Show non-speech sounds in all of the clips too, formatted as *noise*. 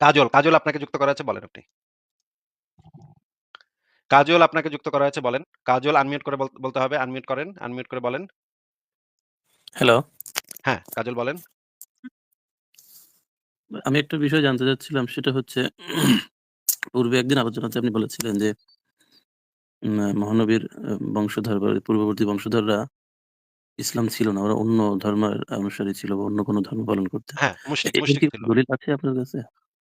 কাজল, কাজল আপনাকে যুক্ত করা হয়েছে বলেন আপনি। কাজল আপনাকে যুক্ত করা হয়েছে বলেন। কাজল আনমিউট করে বলতে হবে। আনমিউট করেন, আনমিউট করে বলেন। হ্যালো। হ্যাঁ, কাজল বলেন। আমি একটা বিষয় জানতে চাচ্ছিলাম সেটা হচ্ছে পূর্বে একদিন আলোচনাতে আপনি বলেছিলেন যে মহানবীর বংশধর বা পূর্ববর্তী বংশধররা ইসলাম ছিল না। ওরা অন্য ধর্মের অনুসারী ছিল বা অন্য কোন ধর্ম পালন করতে হ্যাঁ। দলিল আছে আপনার কাছে?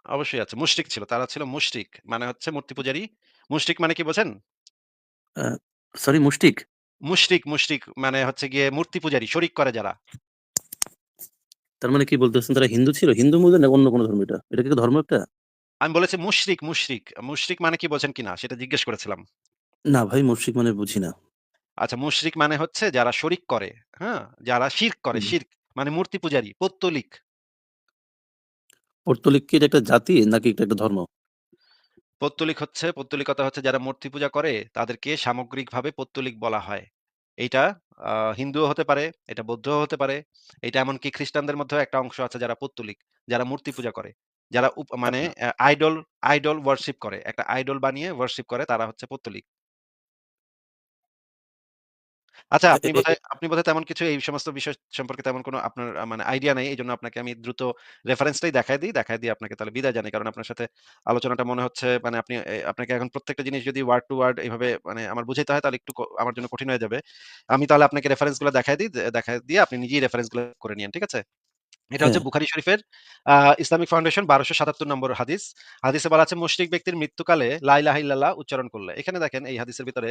অবশ্যই আছে। মুশরিক ছিল। তারা ছিল মুশরিক। মানে হচ্ছে মূর্তি পূজারী। মুশরিক মানে কি বোঝেন? আ সরি মুশরিক? মুশরিক, মুশরিক মানে হচ্ছে গিয়ে মূর্তি পূজারী, শরিক করে যারা। তার মানে কি বলতেছেন তারা হিন্দু ছিল? হিন্দু না অন্য কোন ধর্ম এটা? এটা কি ধর্ম একটা? আমি বলেছি মুশরিক, মুশরিক। মুশরিক মানে কি বোঝেন কিনা সেটা জিজ্ঞেস করেছিলাম। না ভাই মুশরিক মানে বুঝি না। আচ্ছা মুশরিক মানে হচ্ছে যারা শরিক করে, হ্যাঁ? যারা শিরক করে, হুম। শিরক মানে মূর্তি পূজারী, পৌত্তলিক। পৌত্তলিক কি এটা একটা জাতি নাকি এটা একটা ধর্ম? পৌত্তলিক হচ্ছে পৌত্তলিকতা হচ্ছে যারা মূর্তি পূজা করে তাদেরকে সামগ্রিকভাবে পৌত্তলিক বলা হয়। এইটা আ হিন্দুও হতে পারে, এটা বৌদ্ধও হতে পারে। এটা এমনকি খ্রিস্টানদের মধ্যেও একটা অংশ আছে যারা পৌত্তলিক, যারা মূর্তি পূজা করে। যারা উপ মানে আচ্ছা। আইডল, আইডল ওয়ারশিপ করে। একটা আইডল বানিয়ে ওয়ারশিপ করে তারা হচ্ছে পৌত্তলিক। আচ্ছা আপনি বোধহয় আপনি বোধহয় তেমন কিছু এই সমস্ত বিষয় সম্পর্কে তেমন কোনো আপনার মানে আইডিয়া নাই। জন্য আপনাকে আমি দ্রুত রেফারেন্সটাই দেখাই দিই। দেখাই দিয়ে আপনাকে তাহলে বিদায় জানাই। কারণ আপনার সাথে আলোচনাটা মনে হচ্ছে মানে আপনি আপনাকে এখন প্রত্যেকটা জিনিস যদি ওয়ার্ড টু ওয়ার্ড এইভাবে মানে আমার বুঝাইতে হয় তাহলে একটু আমার জন্য কঠিন হয়ে যাবে। আমি তাহলে আপনাকে রেফারেন্সগুলো দেখাই দেখায় দিই। দেখাই দিয়ে আপনি নিজেই রেফারেন্সগুলো করে নিন ঠিক আছে? এটা হচ্ছে হ্যাঁ। বুখারী শরীফের ইসলামিক ফাউন্ডেশন ১২৭৭ নম্বর হাদিস। হাদিসে বলা আছে মুশরিক ব্যক্তির মৃত্যুকালে লা ইলাহা উচ্চারণ করলে। এখানে দেখেন এই হাদিসের ভিতরে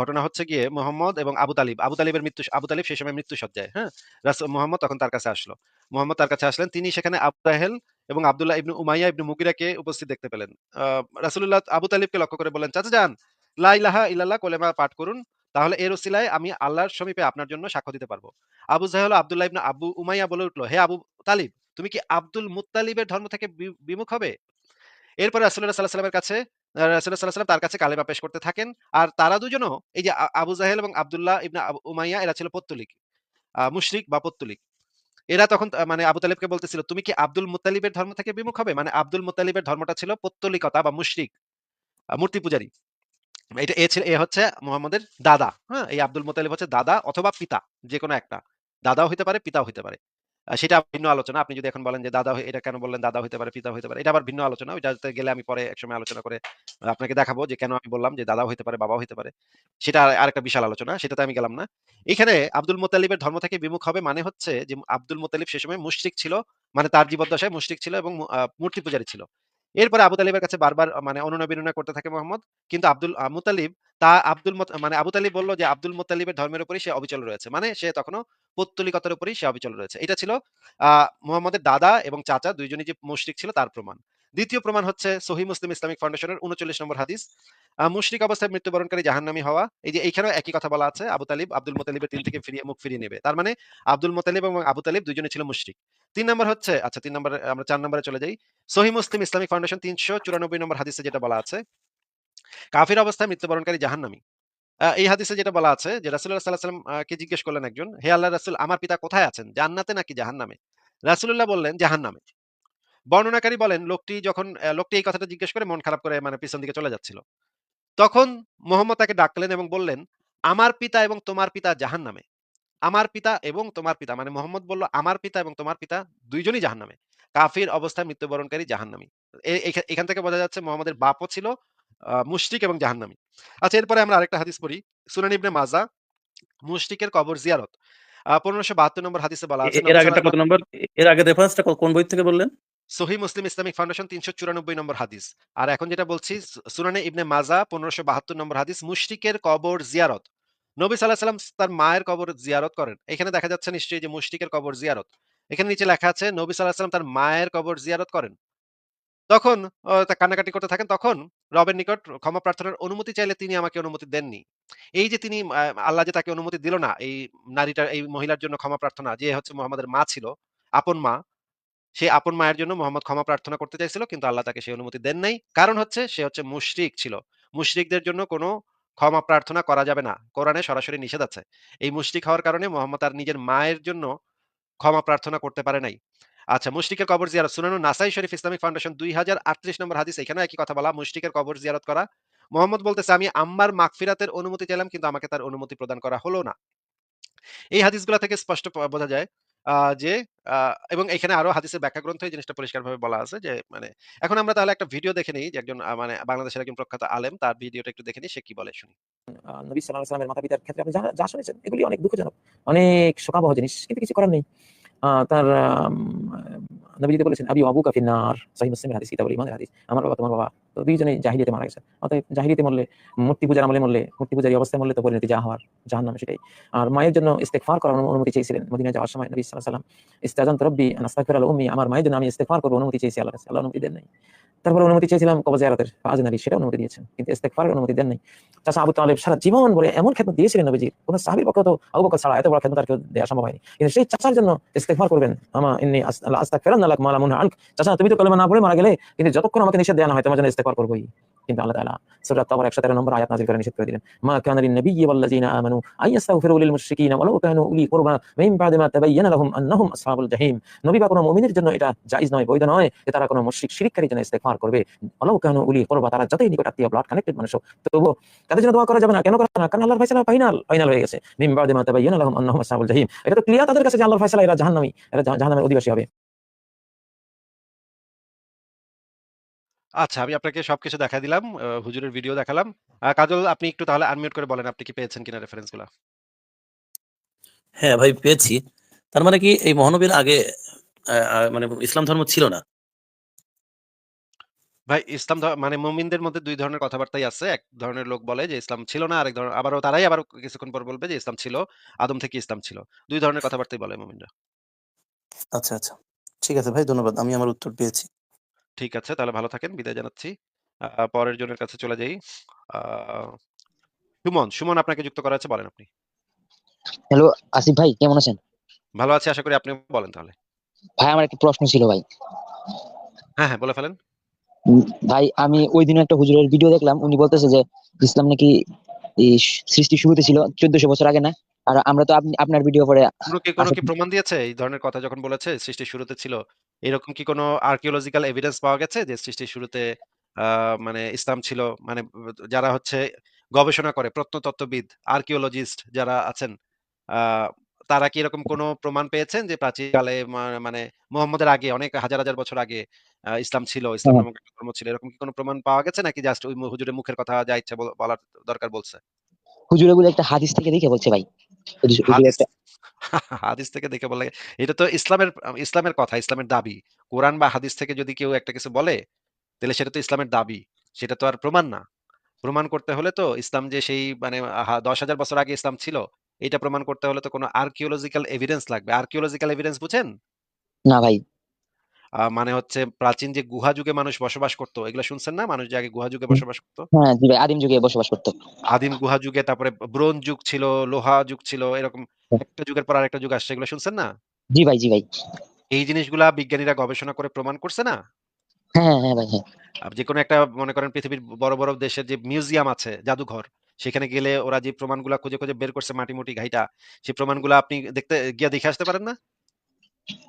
ঘটনা হচ্ছে গিয়ে মুহাম্মদ এবং আবু তালিব। আবু তালিবের মৃত্যু আবু তালিব সেই সময় মৃত্যুশয্যায়, হ্যাঁ? রাসূল মুহাম্মদ তখন তার কাছে আসলো। মোহাম্মদ তার কাছে আসলেন। তিনি সেখানে আবু জাহেল এবং আব্দুল্লাহ ইবনে উমাইয়া ইবনে মুগিরাকে উপস্থিত দেখতে পেলেন। আ রাসূলুল্লাহ আবু তালিবকে লক্ষ্য করে বলেন "চাচা যান, লা ইলাহা ইল্লাল্লাহ কলেমা পাঠ করুন। তাহলে এর ওসিলায় আমি আল্লাহর সমীপে আপনার জন্য সাক্ষ্য দিতে পারব।" আবু জাহেল আব্দুল্লাহ ইবনে আবু উমাইয়া বলে উঠল, "হে আবু তালিব, তুমি কি আব্দুল মুত্তালিবের ধর্ম থেকে বিমুখ হবে?" এরপরে রাসূলুল্লাহ সাল্লাল্লাহু আলাইহি ওয়াসাল্লামের কাছে আ রাসূলুল্লাহ সাল্লাল্লাহু তার কাছে কালেমা পেশ করতে থাকেন। আর তারা দুজনও এই যে আবু জাহেল এবং আব্দুল্লাহ ইবনে উমাইয়া এরা ছিল পৌত্তলিক। মুশরিক বা পৌত্তলিক। এরা তখন মানে আবু তালিবকে বলতেছিল, "তুমি কি আব্দুল মুতালিবের ধর্ম থেকে বিমুখ হবে?" মানে আব্দুল মুত্তালিবের ধর্মটা ছিল পৌত্তলিকতা বা মুশরিক, মূর্তি পূজারী। এটা এ ছিল এ হচ্ছে মুহাম্মদের দাদা, হ্যাঁ? এই আব্দুল মুত্তালিব হচ্ছে দাদা অথবা পিতা, যেকোনো একটা। দাদাও হইতে পারে, পিতাও হইতে পারে। সেটা ভিন্ন আলোচনা। আপনি যদি এখন বলেন যে দাদা এটা কেন বললেন দাদা হইতে পারে, পিতাও হইতে পারে। এটা আবার ভিন্ন আলোচনা। ওইটাতে গেলে আমি পরে একসময় আলোচনা করে আপনাকে দেখাবো যে কেন আমি বললাম যে দাদাও হইতে পারে, বাবাও হইতে পারে। সেটা আ আরেকটা বিশাল আলোচনা। সেটাতে আমি গেলাম না। এখানে আব্দুল মুত্তালিবের ধর্ম থেকে বিমুখ হবে মানে হচ্ছে যে আব্দুল মুত্তালিব সে সময় মুশরিক ছিল। মানে তার জীবদ্দশায় মুশরিক ছিল এবং মূর্তি পূজারী ছিল। এরপরে আবু তালিবের কাছে বারবার মানে অনুনয়-বিনয় করতে থাকে মুহাম্মদ। কিন্তু আব্দুল, আ মুত্তালিব তা আব্দুল মানে আবু তালিব বলল যে, আব্দুল মুত্তালিবের ধর্মের উপরেই সে অবিচল রয়েছে। মানে সে তখনো পৌত্তলিকতার উপরেই সে অবিচল রয়েছে। এটা ছিল, আ, মুহাম্মদের দাদা এবং চাচা ২ জনই যে মুশরিক ছিল তার প্রমাণ। দ্বিতীয় প্রমাণ হচ্ছে সহিহ মুসলিম ইসলামিক ফাউন্ডেশনের ৩৯ নম্বর হাদিস। মুশরিক অবস্থায় মৃত্যুবরণকারী জাহান্নামী হওয়া। এই যে এইখানেও একই কথা বলা আছে। আবু তালিব, আব্দুল মুত্তালিবের তিন থেকে ফিরিয়ে, মুখ ফিরিয়ে নেবে। তার মানে আব্দুল মুত্তালিব এবং আবু তালিব ২ জনই ছিল মুশরিক। ৩ নাম্বার হচ্ছে আচ্ছা ৩ নাম্বারে আমরা ৪ নাম্বারে চলে যাই। সহিহ মুসলিম ইসলামিক ফাউন্ডেশন ৩৯৪ নম্বর হাদিসে যেটা বলা আছে, কাফির অবস্থায় মৃত্যুবরণকারী জাহান্নামী। এই হাদিসে যেটা বলা আছে যে রাসূলুল্লাহ সাল্লাল্লাহু আলাইহি ওয়াসাল্লাম আ কে জিজ্ঞেস করলেন একজন, "হে আল্লাহর রাসূল আমার পিতা কোথায় আছেন? জান্নাতে নাকি জাহান্নামে?" রাসূলুল্লাহ বললেন, "জাহান্নামে।" বর্ণনাকারী বলেন লোকটি যখন লোকটি এই কথাটা জিজ্ঞেস করে মন খারাপ করে মানে পিছন দিকে চলে যাচ্ছিল। তখন মোহাম্মদ তাকে ডাকলেন এবং বললেন, "আমার পিতা এবং তোমার পিতা জাহান্নামে। আমার পিতা এবং তোমার পিতা" মানে মুহাম্মদ বলল, "আমার পিতা এবং তোমার পিতা ২ জনই জাহান্নামে। কাফির অবস্থায় মৃত্যুবরণকারী জাহান্নামী।" এখান থেকে বোঝা যাচ্ছে মুহাম্মদের বাপও ছিল মুশরিক এবং জাহান্নামী। আচ্ছা এরপরে আমরা আরেকটা হাদিস পড়ি। সুনান ইবনে মাজাহ মুশরিকের কবর জিয়ারত। আ ১৫৭২ নম্বর হাদিসে বলা আছে এর নবী কত নম্বর? এর আগের রেফারেন্সটা কোন বই থেকে বললেন? সহিহ মুসলিম ইসলামিক ফাউন্ডেশন ৩৯৪ নম্বর হাদিস। আর এখন যেটা বলছি সুনানে ইবনে মাজাহ ১৫৭২ নম্বর হাদিস মুশরিকের কবর জিয়ারত। নবী আলাইহি তার মায়ের কবর জিয়ারত করেন। এখানে দেখা যাচ্ছে নিশ্চয়ই যে মুশরিকের কবর জিয়ারত। এখানে নিচে লেখা আছে নবী আলাইহি তার মায়ের কবর জিয়ারত করেন। তখন কান্নাকাটি করতে থাকেন। তখন রবের নিকট ক্ষমা প্রার্থনার অনুমতি চাইলে তিনি আমাকে অনুমতি দেননি। এই যে তিনি আল্লাহ যে তাকে অনুমতি দিল না এই নারীটার এই মহিলার জন্য ক্ষমা প্রার্থনা যে হচ্ছে মুহাম্মাদের মা ছিল, আপন মা। সেই আপন মায়ের জন্য মোহাম্মদ ক্ষমা প্রার্থনা করতে চাইছিল কিন্তু আল্লাহ তাকে সেই অনুমতি দেন নাই। কারণ হচ্ছে সে হচ্ছে মুশরিক ছিল। মুশরিকদের জন্য কোনো ক্ষমা প্রার্থনা করা যাবে না। কোরআনে সরাসরি নিষেধ আছে। এই মুশরিক হওয়ার কারণে মোহাম্মদ তার নিজের মায়ের জন্য ক্ষমা প্রার্থনা করতে পারে নাই। আচ্ছা, মুশরিকের কবর জিয়ারত সুনানুন নাসাই শরীফ ইসলামিক ফাউন্ডেশন ২০৩৮ নম্বর হাদিস এখানেও একই কথা বলা মুশরিকের কবর জিয়ারত করা। মোহাম্মদ বলতেছে আমি আম্মার মাগফিরাতের অনুমতি চাইলাম কিন্তু আমাকে তার অনুমতি প্রদান করা হলো না। এই হাদিসগুলা থেকে স্পষ্ট বোঝা যায় যে এবং এখানে আরও হাদিসের ব্যাখ্যা গ্রন্থে এই জিনিসটা পরিষ্কারভাবে বলা আছে যে মানে এখন আমরা তাহলে একটা ভিডিও দেখে নেই যে একজন মানে বাংলাদেশের একজন প্রখ্যাত আলেম তার ভিডিওটা একটু দেখে নিই সে কি বলে শুনি। নবী সাল্লাল্লাহু ওয়াসাল্লামের মাতা-পিতার ক্ষেত্রে আপনি যা, শুনেছেন এগুলি অনেক দুঃখজনক। অনেক শোকাবহ জিনিস। কিন্তু কিছু করার নেই। তার আম নবী যদি বলেছেন আবি ওয়া আবুকা ফিন-নার সহিহ মুসলিমের হাদিস, কিতাবুল হাদিস। আমার বাবা তোমার বাবা তো দুইজনেই জাহিলিয়াতে মারা গেছে। অতএব জাহিলিয়াতে মরলে মূর্তি পূজার আমলে মরলে, মূর্তি পূজারী অবস্থায় মরলে তো পরিণতি যা হওয়ার জাহান্নামে সেটাই। আর মায়ের জন্য ইস্তেগফার করার অনু অনুমতি চেয়েছিলেন মদিনা যাওয়ার সময় নবী সাল্লাল্লাহু আলাইহি ওয়াসাল্লাম ইস্তাযানতু রাব্বি আন উম্মি আমার মায়ের জন্য আমি ইস্তেগফার করব অনুমতি চেয়েছি আল্লাহর কাছে। আল্লাহ অনুমতি দেন নাই। তারপরে অনুমতি চেয়েছিলাম কবর জিয়ারতের ফাআযানা লি সেটা অনুমতি দিয়েছেন। কিন্তু ইস্তেগফারের অনুমতি দেন নাই। চাচা আবু তালেব সারা জীবন বলে এমন খেদমত দিয়েছিলেন নবীজির। কোন সাহাবীর পক্ষে তো আবু বকর ছাড়া এত বড় খেদমত আর কেউ দেয়া সম্ভব হয়নি। কিন্তু সেই চাচার জন্য ইস্তেগফার করবেন। আমা ইন্নী আস আস্তাগফিরান্না লাক মা লা মুনহা আনক। চাচা তুমি তো কলেমা না পড়ে মারা গেলে কিন্তু যতক্ষণ আমাকে নিষেধ দেওয়া না হয় তোমার জন্য করবই। কিন্তু আল্লাহ তাআলা সূরা তাওবার ১১৩ নম্বর আয়াত করে নিষেধ করে দিলেন। মা আমানু আন ইস্তাগফিরু লিল কানু উলি কুরবা মিন বা'দি মা তাবায়্যানা লাহুম আন্নাহুম আসহাবুল জাহিম। নবী বা কোন মুমিনের জন্য এটা জায়েজ নয়, বৈধ নয় যে তারা কোন মুশরিক জন্য ইস্তেগফার করবে। ওয়ালাউ কানু উলি কুরবা তারা যতই নিকট আত্মীয় ব্লাড কানেক্টেড মানুষ তবুও তাদের জন্য দোয়া করা যাবে না। কেন করা না? কারণ আল্লাহর ফায়সালা ফাইনাল, ফাইনাল হয়ে গেছে। মিন বা'দি মা তাবায়্যানা লাহুম আন্নাহুম আসহাবুল জাহিম। এটা তো ক্লিয়ার তাদের কাছে যে আল্লাহর ফায়সালা এরা জাহান্নামী, এরা জাহান্নামের অধিবাসী হবে। আচ্ছা, আমি আপনাকে সবকিছু দেখায় দিলাম। হুজুরের ভিডিও দেখালাম। কাজল আপনি একটু তাহলে আনমিউট করে বলেন আপনি কি পেয়েছেন কিনা রেফারেন্সগুলা? হ্যাঁ, ভাই পেয়েছি। তার মানে কি এই মহানবীর আগে আ আ মানে ইসলাম ধর্ম ছিল না? ভাই ইসলাম ধ মানে মুমিনদের মধ্যে দুই ধরনের কথাবার্তাই আছে। এক ধরনের লোক বলে যে ইসলাম ছিল না। আরেক ধরনের আবারও তারাই আবার কিছুক্ষণ পর বলবে যে ইসলাম ছিল। আদম থেকে ইসলাম ছিল। দুই ধরনের কথাবার্তাই বলে মুমিনরা। আচ্ছা, আচ্ছা। ঠিক আছে ভাই ধন্যবাদ। আমি আমার উত্তর পেয়েছি। ঠিক আছে, তাহলে ভালো থাকেন। বিদায় জানাচ্ছি। পরের জনের কাছে চলে যাই। সুমন, সুমন আপনাকে যুক্ত করা হয়েছে বলেন আপনি। হ্যালো আসিফ ভাই কেমন আছেন? ভালো আছি আশা করি আপনিও বলেন তাহলে। ভাই আমার একটা প্রশ্ন ছিল ভাই। হ্যাঁ, হ্যাঁ বলে ফেলেন। ভাই আমি ঐদিন একটা হুজুরের ভিডিও দেখলাম। উনি বলতেছে যে ইসলাম নাকি এই সৃষ্টির শুরুতে ছিল ১৪০০ বছর আগে না? আর আমরা তো আপনি আপনার ভিডিও পরে কোন কি কোন কি প্রমাণ দিয়েছে এই ধরনের কথা যখন বলেছে সৃষ্টির শুরুতে ছিল? এরকম কি কোন আর্কিওলজিক্যাল এভিডেন্স পাওয়া গেছে যে সৃষ্টির শুরুতে মানে ইসলাম ছিল? মানে যারা হচ্ছে গবেষণা করে প্রত্নতত্ত্ববিদ, আর্কিওলজিস্ট যারা আছেন তারা কি এরকম কোন প্রমাণ পেয়েছেন যে প্রাচীনকালে মানে মুহাম্মদের আগে অনেক হাজার, হাজার বছর আগে ইসলাম ছিল, ইসলাম হ্যাঁ। নামক ধর্ম ছিল। এরকম কি কোন প্রমাণ পাওয়া গেছে নাকি জাস্ট ওই হুজুরের মুখের কথা যা ইচ্ছা বলার দরকার বলছে? হুজুরে বলে একটা হাদিস থেকে দেখে বলছে ভাই। হুজুর হুজুর হাদিস থেকে দেখে বলে এটা তো ইসলামের ইসলামের কথা, ইসলামের দাবি। কোরআন বা হাদিস থেকে যদি কেউ একটা কিছু বলে, তাহলে সেটা তো ইসলামের দাবি। সেটা তো আর প্রমাণ না। প্রমাণ করতে হলে তো ইসলাম যে সেই মানে আহা ১০,০০০ বছর আগে ইসলাম ছিল, এটা প্রমাণ করতে হলে তো কোন আর্কিওলজিক্যাল এভিডেন্স লাগবে। আর্কিওলজিক্যাল এভিডেন্স বুঝেন? না ভাই। মানে হচ্ছে প্রাচীন যে গুহা যুগে মানুষ বসবাস করতো এগুলা শুনছেন না? মানুষ যে আগে গুহা যুগে বসবাস করতো হ্যাঁ, জি ভাই আদিম যুগে বসবাস করত। আদিম গুহা যুগে তারপরে ব্রোঞ্জ যুগ ছিল, লোহা যুগ ছিল। এরকম। একটা যুগের পর আরেকটা যুগ আসছে। এগুলো শুনছেন না? জি ভাই, জি ভাই। এই জিনিসগুলা বিজ্ঞানীরা গবেষণা করে প্রমাণ করছে না? হ্যাঁ, হ্যাঁ ভাই, হ্যাঁ। আ যেকোনো একটা মনে করেন পৃথিবীর বড়, বড় দেশের যে মিউজিয়াম আছে, জাদুঘর, সেখানে গেলে ওরা যে প্রমাণগুলা খুঁজে, খুঁজে বের করছে মাটি-মুটি ঘাইটা, সেই প্রমাণগুলা আপনি দেখতে গিয়া দেখে আসতে পারেন না?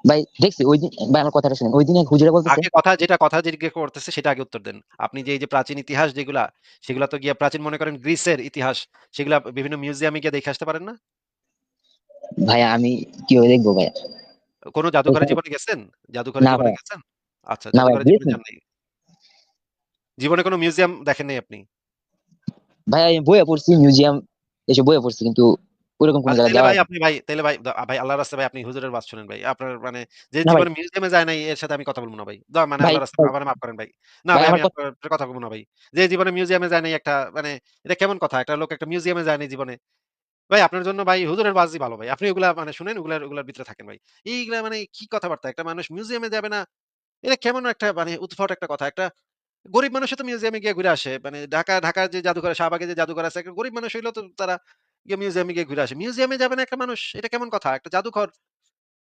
ভাই দেখছি ঐদিন ভাই আমার কথাটা শুনেন। ঐদিন এক হুজুরে বলতেছে আগে কথা যেটা কথা জিজ্ঞেস করতেছে সেটা আগে উত্তর দেন। আপনি যে এই যে প্রাচীন ইতিহাস যেগুলা, সেগুলা তো গিয়া প্রাচীন মনে করেন গ্রিসের ইতিহাস, সেগুলা বিভিন্ন মিউজিয়ামে গিয়ে দেখে আসতে পারেন না? ভাইয়া আমি কীভাবে দেখব ভাইয়া? কোন জাদুঘরে জীবনে গেছেন? জাদুঘরে জীবনে গেছেন? আচ্ছা, না ভাই জাদুঘরে জীবনে। যান জীবনে কোন মিউজিয়াম দেখেন নাই আপনি? ভাইয়া আমি বইয়ে পড়ছি মিউজিয়াম এসব বইয়ে পড়ছি কিন্তু ওরকম কোন জায়গায় যাওয়া ভাই আপনি ভাই তাইলে ভাই ভাই আল্লাহর রাস্তায় ভাই আপনি হুজুরের ওয়াজ শুনেন ভাই। আপনার মানে যে জীবনে মিউজিয়ামে যায় নাই এর সাথে আমি কথা বলব না ভাই। মানে আল্লাহর রাস্তায়। আমারে মাফ করেন ভাই। না ভাই আমি আপনার কথা বলব না ভাই। যে জীবনে মিউজিয়ামে যায় নাই একটা মানে এটা কেমন কথা? একটা লোক একটা মিউজিয়ামে যায় নাই জীবনে। ভাই আপনার জন্য ভাই হুজুরের ওয়াজই ভালো ভাই। আপনি ওগুলা মানে শুনেন ওগুলার ওগুলার ভিতরে থাকেন ভাই। এইগুলা মানে কি কথাবার্তা? একটা মানুষ মিউজিয়ামে যাবে না? এটা কেমন একটা মানে উদ্ভট একটা কথা। একটা গরিব মানুষও তো মিউজিয়ামে গিয়ে ঘুরে আসে। মানে ঢাকা ঢাকার যে জাদুঘর শাহবাগে যে জাদুঘর আছে, একটা গরিব মানুষ হইলেও তো তারা গিয়ে মিউজিয়ামে গিয়ে ঘুরে আসে। মিউজিয়ামে যাবে না একটা মানুষ? এটা কেমন কথা? একটা জাদুঘর।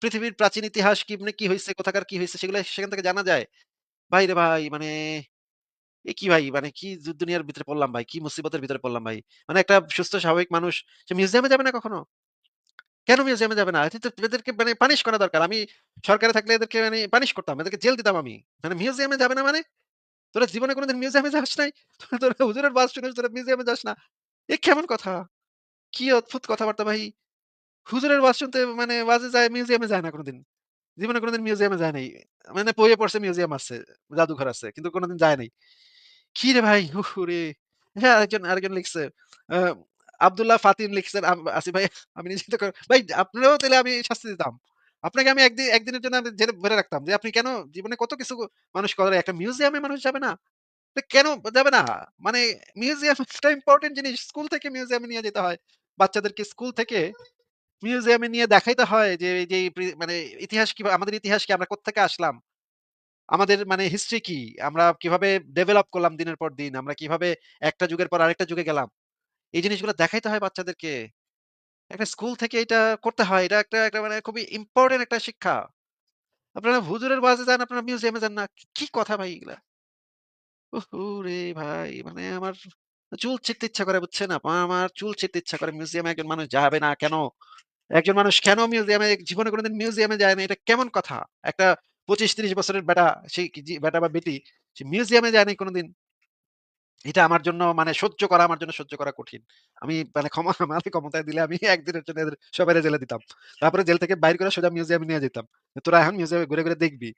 পৃথিবীর প্রাচীন ইতিহাস কেমনে কি হয়েছে কোথাকার কি হয়েছে সেগুলা সেখান থেকে জানা যায়। ভাইরে ভাই মানে এ কি ভাই? মানে কি দুনিয়ার ভিতরে পড়লাম ভাই? কি মুসিবতের ভিতরে পড়লাম ভাই? মানে একটা সুস্থ স্বাভাবিক মানুষ সে মিউজিয়ামে যাবে না কখনো? কেন মিউজিয়ামে যাবে না? এদেরকে মানে পানিশ করা দরকার। আমি সরকারে থাকলে এদেরকে মানে পানিশ করতাম। এদেরকে জেল দিতাম আমি। মানে মিউজিয়ামে যাবে না মানে? তোরা জীবনে কোনদিন মিউজিয়ামে যাস নাই? *laughs* তোরা হুজুরের ওয়াজ শুনিস তোরা মিউজিয়ামে যাস না? এ কেমন কথা? কি অদ্ভুত কথাবার্তা ভাই। হুজুরের ওয়াজ শুনতে মানে ওয়াজে যায় মিউজিয়ামে যায় না কোনোদিন জীবনে কোনদিন মিউজিয়ামে যায় নাই। মানে বইয়ে পড়ছে মিউজিয়াম আছে, জাদুঘর আছে। কিন্তু কোনোদিন যায় নাই। কি রে ভাই? ওরে! হ্যাঁ, আরেকজন আরেকজন লিখছে। লিখছেন ভাই আমি ভাই আপনারেও তাইলে আমি শাস্তি দিতাম। আপনাকে আমি একদিন একদিনের জন্য ভরে রাখতাম যে আপনি কেন জীবনে কত কিছু মানুষ করে একটা মিউজিয়ামে মানুষ যাবে না? কেন যাবে না? মানে মিউজিয়াম একটা ইম্পোর্টেন্ট জিনিস। স্কুল থেকে মিউজিয়ামে নিয়ে যেতে হয়। বাচ্চাদেরকে স্কুল থেকে মিউজিয়ামে নিয়ে দেখাইতে হয় যে এই যে মানে ইতিহাস কি আমাদের ইতিহাস কি আমরা কোত্থেকে আসলাম? আমাদের মানে হিস্ট্রি কি? আমরা কীভাবে ডেভেলপ করলাম দিনের পর দিন? আমরা কীভাবে একটা যুগের পর আরেকটা যুগে গেলাম? এই জিনিসগুলো দেখাইতে হয় বাচ্চাদেরকে। একটা স্কুল থেকে এটা করতে হয়। এটা একটা একটা মানে খুবই ইম্পোর্টেন্ট একটা শিক্ষা। আপনারা হুজুরের ওয়াজে যান, আপনারা মিউজিয়ামে যান না। কি কথা ভাই এগুলা? ওরে ভাই! মানে আমার চুল ছিঁড়তে ইচ্ছা করে বুঝছেন? আপা আমার চুল ছিঁড়তে ইচ্ছা করে। মিউজিয়ামে একজন মানুষ যাবে না কেন? একজন মানুষ কেন মিউজিয়ামে জীবনে কোনদিন মিউজিয়ামে যায় না? এটা কেমন কথা? একটা ২৫-৩০ বছরের ব্যাটা সে কি জি ব্যাটা বা বেটি সে মিউজিয়ামে যায় নাই কোনদিন। এটা আমার জন্য মানে সহ্য করা আমার জন্য সহ্য করা কঠিন। আমি মানে ক্ষমা আমারে ক্ষমতায় দিলে আমি একদিনের জন্য এদের সবাইরে জেলে দিতাম। তারপরে জেল থেকে বাইর করে সোজা মিউজিয়ামে নিয়ে যেতাম। তোরা এখন মিউজিয়ামে ঘুরে, ঘুরে দেখবি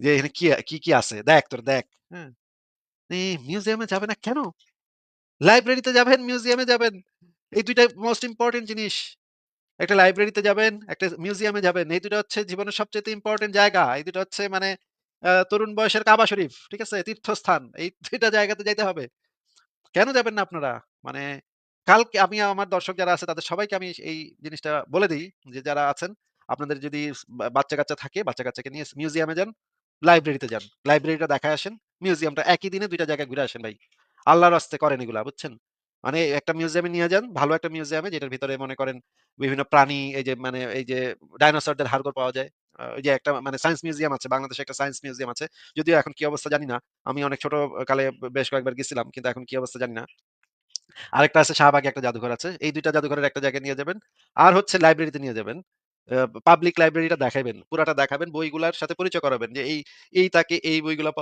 যে এখানে কি কি, কি আছে? দেখ তোর দেখ। হ্যাঁ? এই মিউজিয়ামে যাবে না কেন? লাইব্রেরিতে যাবেন, মিউজিয়ামে যাবেন। এই ২ টা মোস্ট ইম্পোর্টেন্ট জিনিস। একটা লাইব্রেরিতে যাবেন, একটা মিউজিয়ামে যাবেন। এই ২ টা হচ্ছে জীবনের সবচাইতে ইম্পোর্টেন্ট জায়গা। এই ২ টা হচ্ছে মানে তরুণ বয়সের কাবা শরীফ। ঠিক আছে? তীর্থস্থান। এই ২ টা জায়গাতে যাইতে হবে। কেন যাবেন না আপনারা? মানে কালকে আমি আমার দর্শক যারা আছে তাদের সবাইকে আমি এই জিনিসটা বলে দেই যে যারা আছেন আপনাদের যদি বাচ্চা-কাচ্চা থাকে, বাচ্চা-কাচ্চাকে নিয়ে মিউজিয়ামে যান, লাইব্রেরিতে যান। লাইব্রেরিটা দেখায় আসেন। মিউজিয়ামটা একই দিনে দুইটা জায়গায় ঘুরে আসেন ভাই। আল্লাহর রাস্তে করেন এগুলা বুঝছেন? মানে একটা মিউজিয়ামে নিয়ে যান, ভালো একটা মিউজিয়ামে যেটার ভিতরে মনে করেন বিভিন্ন প্রাণী এই যে মানে এই যে ডাইনোসরদের হাড়গোড় পাওয়া যায়। যে একটা মানে সায়েন্স মিউজিয়াম আছে। বাংলাদেশে একটা সায়েন্স মিউজিয়াম আছে। যদিও এখন কি অবস্থা জানি না। আমি অনেক ছোট কালে বেশ কয়েকবার গেছিলাম। কিন্তু এখন কি অবস্থা জানি না। আরেকটা আছে শাহবাগে একটা জাদুঘর আছে। এই দুইটা জাদুঘরের একটা জায়গায় নিয়ে যাবেন। আর হচ্ছে লাইব্রেরিতে নিয়ে যাবেন। পাবলিক লাইব্রেরিটা দেখাবেন পুরাটা দেখাবেন। বইগুলার সাথে পরিচয় করাবেন যে এই, এই তাকে এই বইগুলা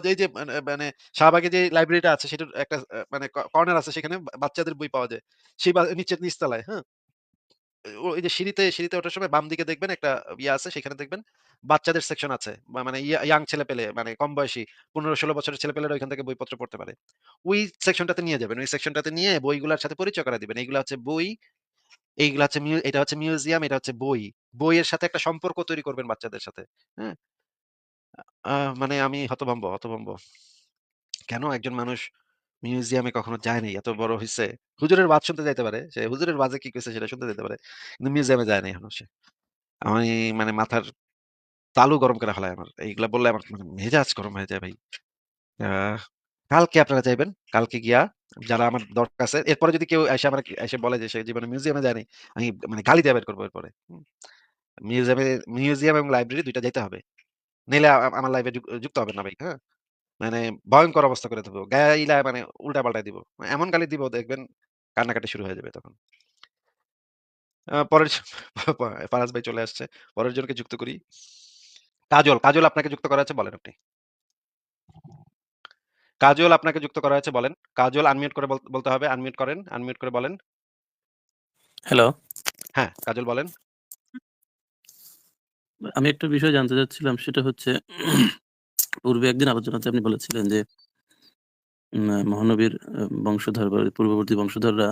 যায় যে মানে মানে শাহবাগে যে লাইব্রেরিটা আছে সেটার একটা মানে কর্নার আছে সেখানে বাচ্চাদের বই পাওয়া যায়। সেই নিচের নিচতলায়, হ্যাঁ? ওই যে সিঁড়িতে সিঁড়িতে ওঠার সময় বাম দিকে দেখবেন একটা ইয়ে আছে সেখানে দেখবেন বাচ্চাদের সেকশন আছে। মানে ইয়া ইয়াং ছেলেপেলে মানে কম বয়সী ১৫-১৬ বছরের ছেলেপেলেরা ওইখান থেকে বইপত্র পড়তে পারে। ওই সেকশনটাতে নিয়ে যাবেন। ওই সেকশনটাতে নিয়ে বইগুলার সাথে পরিচয় করায় দিবেন। এগুলা হচ্ছে বই, এইগুলা হচ্ছে এটা হচ্ছে মিউজিয়াম, এটা হচ্ছে বই। বইয়ের সাথে একটা সম্পর্ক তৈরি করবেন বাচ্চাদের সাথে। হ্যাঁ? মানে আমি হতভম্ব, হতভম্ব। কেন একজন মানুষ মিউজিয়ামে কখনো যায় নাই, এত বড় হইছে। হুজুরের ওয়াজ শুনতে যাইতে পারে। সে হুজুরের ওয়াজে কি কইছে সেটা শুনতে যাইতে পারে। কিন্তু মিউজিয়ামে যায় নাই এখনও সে। আমি মানে মাথার তালু গরম করে ফেলায় আমার। এইগুলা বললে আমার মানে মেজাজ গরম হয়ে যায় ভাই। কালকে আপনারা যাইবেন। কালকে গিয়া যারা আমার দরকার আছে, এরপরে যদি কেউ এসে আমার এসে বলে যে সে জীবনে মিউজিয়ামে যায় নাই, আমি মানে গালি দিয়া বের করব এরপরে। মিউজিয়ামে মিউজিয়াম এবং লাইব্রেরি ২ টা যাইতে হবে। নাইলে আ আমার লাইফে যুক যুক্ত হবেন না ভাই। হ্যাঁ? মানে ভয়ংকর অবস্থা করে দেব। গাইলা মানে উল্টা-পাল্টায় দিব। এমন গালি দিব দেখবেন কান্নাকাটি শুরু হয়ে যাবে তখন। আ পরের *laughs* ফারাজ ভাই চলে আসছে। পরের জনকে যুক্ত করি। কাজল, কাজল আপনাকে যুক্ত করা হয়েছে বলেন আপনি। কাজল আপনাকে যুক্ত করা হয়েছে বলেন। কাজল আনমিউট করে বল বলতে হবে। আনমিউট করেন। আনমিউট করে বলেন। হ্যালো। হ্যাঁ, কাজল বলেন। আমি একটা বিষয় জানতে চাচ্ছিলাম সেটা হচ্ছে *clears throat* পূর্বে একদিন আলোচনাতে আপনি বলেছিলেন যে মহানবীর বংশধর বা পূর্ববর্তী বংশধররা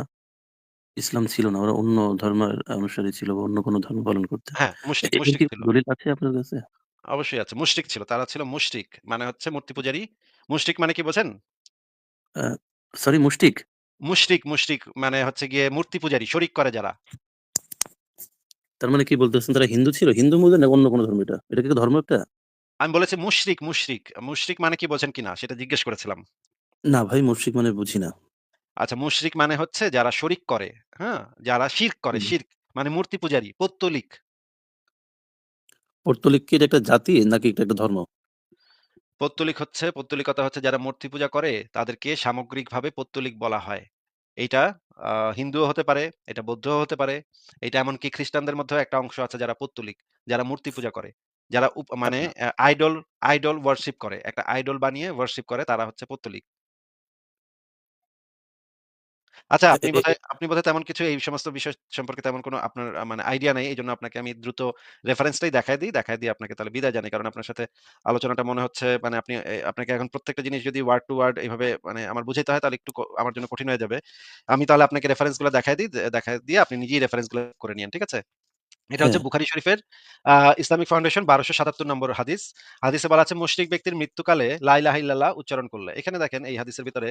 ইসলাম ছিল না। ওরা অন্য ধর্মের অনুসারী ছিল বা অন্য কোন ধর্ম পালন করতে হ্যাঁ, মুশরিক, মুশরিক ছিল। দলিল আছে আপনার কাছে? অবশ্যই আছে। মুশরিক ছিল। তারা ছিল মুশরিক। মানে হচ্ছে মূর্তি পূজারী। মুশরিক মানে কি বোঝেন? সরি মুশরিক? মুশরিক, মুশরিক মানে হচ্ছে গিয়ে মূর্তি পূজারী, শরিক করে যারা। তার মানে কি বলতেছেন তারা হিন্দু ছিল? হিন্দু বললেন না অন্য কোন ধর্ম এটা? এটা কি ধর্ম একটা? আমি বলেছি মুশরিক, মুশরিক। মুশরিক মানে কি বোঝেন কিনা সেটা জিজ্ঞেস করেছিলাম। না ভাই মুশরিক মানে বুঝি না। আচ্ছা মুশরিক মানে হচ্ছে যারা শরিক করে, হ্যাঁ? যারা শিরক করে। শিরক মানে মূর্তি পূজারী, পৌত্তলিক। পৌত্তলিক কি এটা একটা জাতি নাকি এটা একটা ধর্ম? পৌত্তলিক হচ্ছে পৌত্তলিকতা হচ্ছে যারা মূর্তি পূজা করে তাদেরকে সামগ্রিকভাবে পৌত্তলিক বলা হয়। এইটা আ হিন্দুও হতে পারে, এটা বৌদ্ধও হতে পারে। এটা এমনকি খ্রিস্টানদের মধ্যেও একটা অংশ আছে যারা পুত্তলিক যারা মূর্তি পূজা করে। যারা মানে। আইডল আইডল ওয়ার্শিপ করে। একটা আইডল বানিয়ে ওয়ার্শিপ করে তারা হচ্ছে পৌত্তলিক। আচ্ছা আপনি বোধহয় আপনি বোধহয় তেমন কিছু এই সমস্ত বিষয় সম্পর্কে তেমন কোনো আপনার মানে আইডিয়া নাই। জন্য আপনাকে আমি দ্রুত রেফারেন্সটাই দেখায় দিই। দেখায় দিয়ে আপনাকে তাহলে বিদায় জানাই। কারণ আপনার সাথে আলোচনাটা মনে হচ্ছে মানে আপনি আপনাকে এখন প্রত্যেকটা জিনিস যদি ওয়ার্ড টু ওয়ার্ড এইভাবে মানে আমার বুঝাইতে হয় তাহলে একটু আমার জন্য কঠিন হয়ে যাবে। আমি তাহলে আপনাকে রেফারেন্সগুলো দেখাই দেখায় দিই। দেখাই দেখায় দিয়ে আপনি নিজেই রেফারেন্সগুলো করে নিন ঠিক আছে? এটা হচ্ছে হ্যাঁ। বুখারী শরীফের ইসলামিক ফাউন্ডেশন ১২৭৭ নম্বর হাদিস। হাদিসে বলা আছে মুশরিক ব্যক্তির মৃত্যুকালে লা ইলাহা উচ্চারণ করলে। এখানে দেখেন এই হাদিসের ভিতরে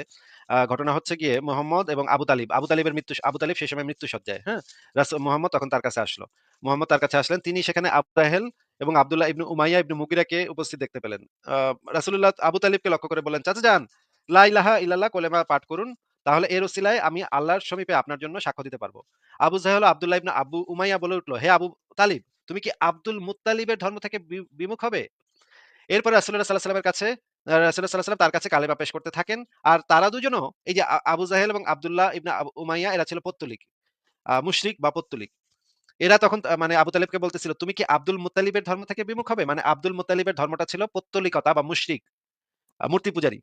ঘটনা হচ্ছে গিয়ে মুহাম্মদ এবং আবু তালিব। আবু তালিবের মৃত্যু আবু তালিব সেই সময় মৃত্যুশয্যায়, হ্যাঁ? রাসূল মুহাম্মদ তখন তার কাছে আসলো। মোহাম্মদ তার কাছে আসলেন। তিনি সেখানে আবু জাহেল এবং আব্দুল্লাহ ইবনে উমাইয়া ইবনে মুগিরাকে উপস্থিত দেখতে পেলেন। আ রাসূলুল্লাহ আবু তালিবকে লক্ষ্য করে বলেন "চাচা যান, লা ইলাহা ইল্লাল্লাহ কলেমা পাঠ করুন। তাহলে এর ওসিলায় আমি আল্লাহর সমীপে আপনার জন্য সাক্ষ্য দিতে পারব।" আবু জাহেল আব্দুল্লাহ ইবনে আবু উমাইয়া বলে উঠল, "হে আবু তালিব, তুমি কি আব্দুল মুত্তালিবের ধর্ম থেকে বিমুখ হবে?" এরপরে রাসূলুল্লাহ সাল্লাল্লাহু আলাইহি ওয়াসাল্লামের কাছে আ রাসূলুল্লাহ সাল্লাল্লাহু তার কাছে কালেমা পেশ করতে থাকেন। আর তারা দুজনও এই যে আবু জাহেল এবং আব্দুল্লাহ ইবনে উমাইয়া এরা ছিল পৌত্তলিক। মুশরিক বা পৌত্তলিক। এরা তখন মানে আবু তালিবকে বলতেছিল, "তুমি কি আব্দুল মুতালিবের ধর্ম থেকে বিমুখ হবে?" মানে আব্দুল মুতালিবের ধর্মটা ছিল পৌত্তলিকতা বা মুশরিক, মূর্তি পূজারী।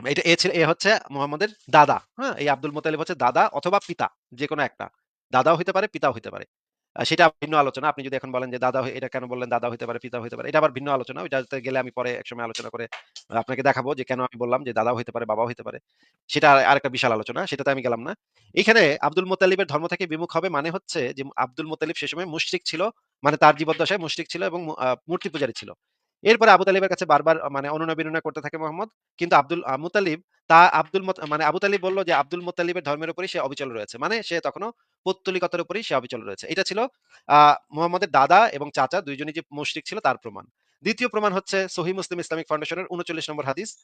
এটা এ ছিল এ হচ্ছে মুহাম্মদের দাদা। হ্যাঁ? এই আব্দুল মুত্তালিব হচ্ছে দাদা অথবা পিতা। যেকোনো একটা। দাদাও হইতে পারে, পিতাও হইতে পারে। সেটা ভিন্ন আলোচনা। আপনি যদি এখন বলেন যে দাদা এটা কেন বললেন দাদা হইতে পারে, পিতাও হইতে পারে। এটা আবার ভিন্ন আলোচনা। ওইটাতে গেলে আমি পরে একসময় আলোচনা করে আপনাকে দেখাবো যে কেন আমি বললাম যে দাদাও হইতে পারে, বাবাও হইতে পারে। সেটা আ আরেকটা বিশাল আলোচনা। সেটাতে আমি গেলাম না। এখানে আব্দুল মুত্তালিবের ধর্ম থেকে বিমুখ হবে মানে হচ্ছে যে আব্দুল মুত্তালিব সে সময় মুশরিক ছিল। মানে তার জীবদ্দশায় মুশরিক ছিল এবং মূর্তি পূজারী ছিল। এরপরে আবু তালিবের কাছে বারবার মানে অনুনয়-বিনয় করতে থাকে মুহাম্মদ। কিন্তু আব্দুল, আ মুত্তালিব তা আব্দুল মানে আবু তালিব বলল যে, আব্দুল মুত্তালিবের ধর্মের উপরেই সে অবিচল রয়েছে। মানে সে তখনো পৌত্তলিকতার উপরেই সে অবিচল রয়েছে। এটা ছিল, আ, মুহাম্মদের দাদা এবং চাচা ২ জনই যে মুশরিক ছিল তার প্রমাণ। দ্বিতীয় প্রমাণ হচ্ছে সহি মুসলিম ইসলামিক ফাউন্ডেশনের ৩৯ নম্বর হাদিস।